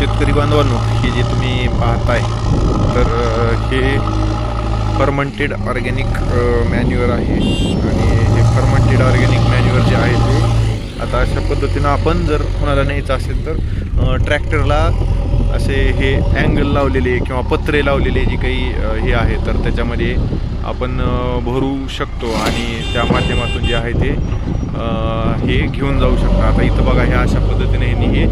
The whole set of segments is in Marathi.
शेतकरी बांधवांनो हे जे तुम्ही पाहताय तर हे फर्मंटेड ऑर्गॅनिक मॅन्युअर आहे. आणि हे फर्मंटेड ऑर्गॅनिक मॅन्युअर जे आहे ते आता अशा पद्धतीनं आपण जर कोणाला न्यायचं असेल तर ट्रॅक्टरला असे हे अँगल लावलेले किंवा पत्रे लावलेले जे काही हे आहे तर त्याच्यामध्ये आपण भरू शकतो आणि त्या माध्यमातून जे आहे ते हे घेऊन जाऊ शकतो. आता इथं बघा हे अशा पद्धतीने ह्यांनी हे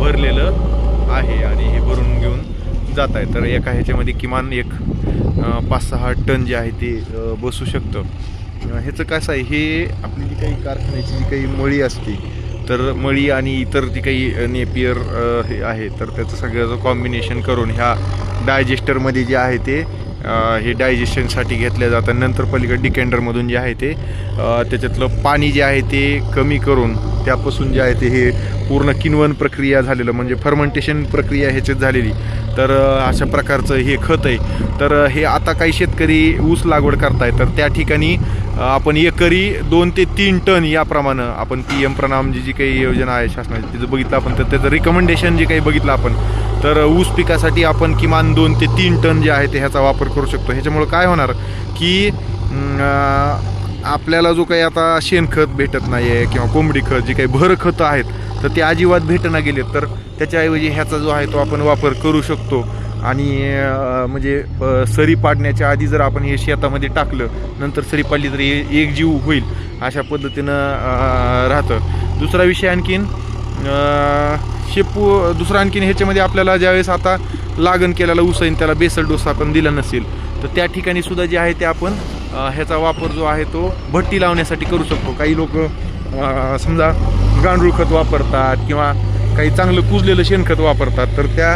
भरलेलं आहे आणि हे भरून घेऊन जात आहे. तर एका ह्याच्यामध्ये किमान एक पाच सहा टन जे आहे ते बसू शकतं. ह्याचं कसं आहे हे आपली जी काही कारखान्याची जी काही मळी असते तर मळी आणि इतर जी काही नेपियर हे आहे तर त्याचं सगळ्याचं कॉम्बिनेशन करून ह्या डायजेस्टरमध्ये जे आहे ते हे डायजेशनसाठी घेतल्या जातं नंतर पलीकडे डिकेंडरमधून जे आहे ते त्याच्यातलं पाणी जे आहे ते कमी करून त्यापासून जे आहे ते हे पूर्ण किनवन प्रक्रिया झालेलं म्हणजे फर्मेंटेशन प्रक्रिया ह्याच्यात झालेली. तर अशा प्रकारचं हे खत आहे. तर हे आता काही शेतकरी ऊस लागवड करतायत तर त्या ठिकाणी आपण एकरी दोन ते तीन टन याप्रमाणे आपण पी एम प्रणाम जी काही योजना आहे शासनाची तिचं बघितलं आपण. तर त्याचं रिकमेंडेशन जे काही बघितलं आपण तर ऊस पिकासाठी आपण किमान दोन ते तीन टन जे आहे ते ह्याचा वापर करू शकतो. ह्याच्यामुळं काय होणार की आपल्याला जो काही आता शेणखत भेटत नाही आहे किंवा कोंबडी खत जे काही भर खतं आहेत तर ते अजिबात भेटना गेले तर त्याच्याऐवजी ह्याचा जो आहे तो आपण वापर करू शकतो. आणि म्हणजे सरी पाडण्याच्या आधी जर आपण हे शेतामध्ये टाकलं नंतर सरी पाडली तर हे एक जीव होईल अशा पद्धतीनं राहतं. दुसरा विषय आणखीन शेपू दुसरा आणखीन ह्याच्यामध्ये आपल्याला ज्यावेळेस आता लागण केलेला ऊस त्याला बेसल डोस आपण दिला नसेल तर त्या ठिकाणी सुद्धा जे आहे ते आपण ह्याचा वापर जो आहे तो भट्टी लावण्यासाठी करू शकतो. काही लोक समजा गांडूळ खत वापरतात किंवा काही चांगलं कुजलेलं शेणखत वापरतात तर त्या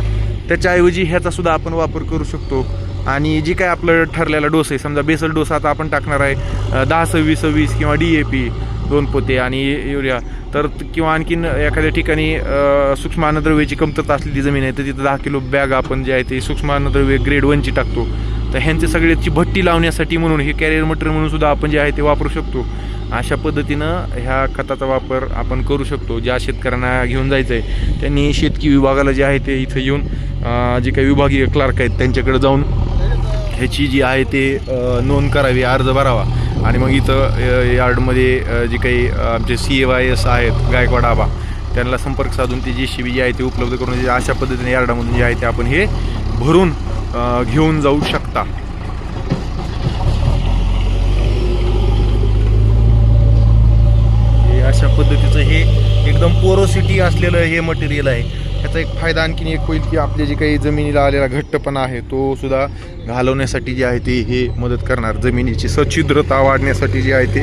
त्याच्याऐवजी ह्याचा सुद्धा आपण वापर करू शकतो. आणि जी काय आपलं ठरलेला डोस आहे समजा बेसल डोस आता आपण टाकणार आहे दहा सव्वीस सव्वीस किंवा डी ए पी दोन पोते आणि युरिया. तर किंवा आणखीन एखाद्या ठिकाणी अं, सूक्ष्म अन्नद्रव्याची कमतरता असलेली जमीन आहे तर तिथं दहा किलो बॅग आपण जे आहे ते सूक्ष्म अन्नद्रव्य ग्रेड वनची टाकतो. तर ह्यांचे सगळ्याची भट्टी लावण्यासाठी म्हणून हे कॅरियर मटेरियल म्हणून सुद्धा आपण जे आहे ते वापरू शकतो. अशा पद्धतीनं ह्या खताचा वापर आपण करू शकतो. ज्या शेतकऱ्यांना घेऊन जायचं आहे त्यांनी शेतकी विभागाला जे आहे ते इथं येऊन जे काही विभागीय क्लार्क आहेत त्यांच्याकडे जाऊन ह्याची जी आहे ते नोंद करावी अर्ज भरावा. आणि मग इथं यार्डमध्ये जे काही आमचे सी ए वाय एस आहेत गायकवाड आबा त्यांना संपर्क साधून ती जी शिबी जी आहे ती उपलब्ध करून जे अशा पद्धतीने यार्डामधून जे आहे ते आपण हे भरून घेऊन जाऊ शकता. हे अशा पद्धतीचं हे एकदम पोरोसिटी असलेलं हे मटेरियल आहे. याचा एक फायदा आणखीन एक होईल की आपले जे काही जमिनीला आलेला घट्टपणा आहे तो सुद्धा घालवण्यासाठी जे आहे ते हे मदत करणार. जमिनीची सच्छिद्रता वाढण्यासाठी जे आहे ते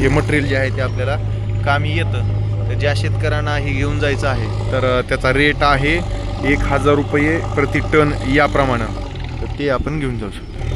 हे मटेरियल जे आहे ते आपल्याला कामी येतं. तर ज्या शेतकऱ्यांना हे घेऊन जायचं आहे तर त्याचा रेट आहे एक हजार रुपये प्रति टन याप्रमाणे. तर ते आपण घेऊन जाऊ शकतो.